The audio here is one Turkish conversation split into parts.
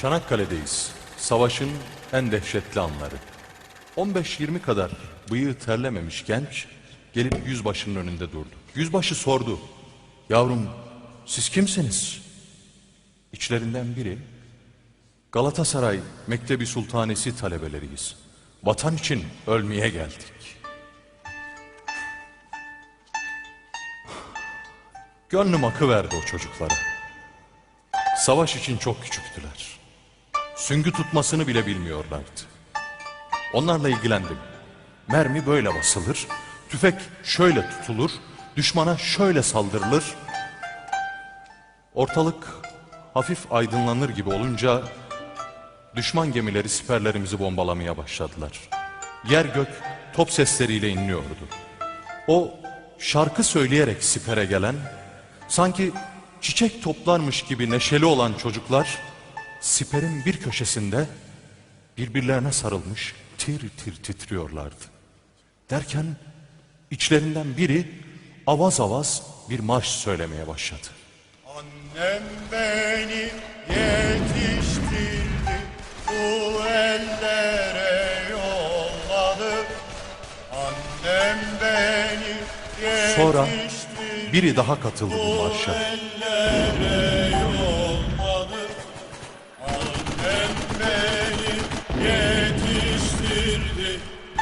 Çanakkale'deyiz. Savaşın en dehşetli anları. 15-20 kadar bıyığı terlememiş genç gelip yüzbaşının önünde durdu. Yüzbaşı sordu. Yavrum siz kimsiniz? İçlerinden biri Galatasaray Mektebi Sultanesi talebeleriyiz. Vatan için ölmeye geldik. Gönlüm akı verdi o çocuklara. Savaş için çok küçüktüler. Süngü tutmasını bile bilmiyorlardı. Onlarla ilgilendim. Mermi böyle basılır, tüfek şöyle tutulur, düşmana şöyle saldırılır. Ortalık hafif aydınlanır gibi olunca düşman gemileri siperlerimizi bombalamaya başladılar. Yer gök top sesleriyle inliyordu. O şarkı söyleyerek sipere gelen, sanki çiçek toplarmış gibi neşeli olan çocuklar, siperin bir köşesinde birbirlerine sarılmış tir tir titriyorlardı. Derken içlerinden biri avaz avaz bir marş söylemeye başladı. Annem beni yetiştirdi, bu ellere yolladı. Annem beni yetiştirdi, Sonra biri daha katıldı bu marşa.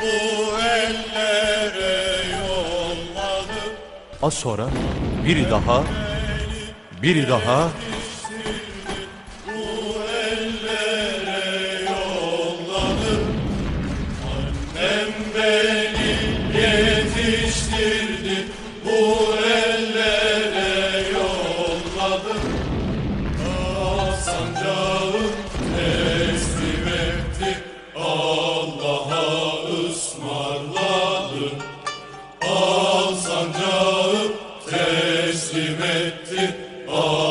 Bu ellere yolladı. Az sonra biri daha, biri daha, Yetiştirdi, bu ellere yolladı. Ah sancağım oh.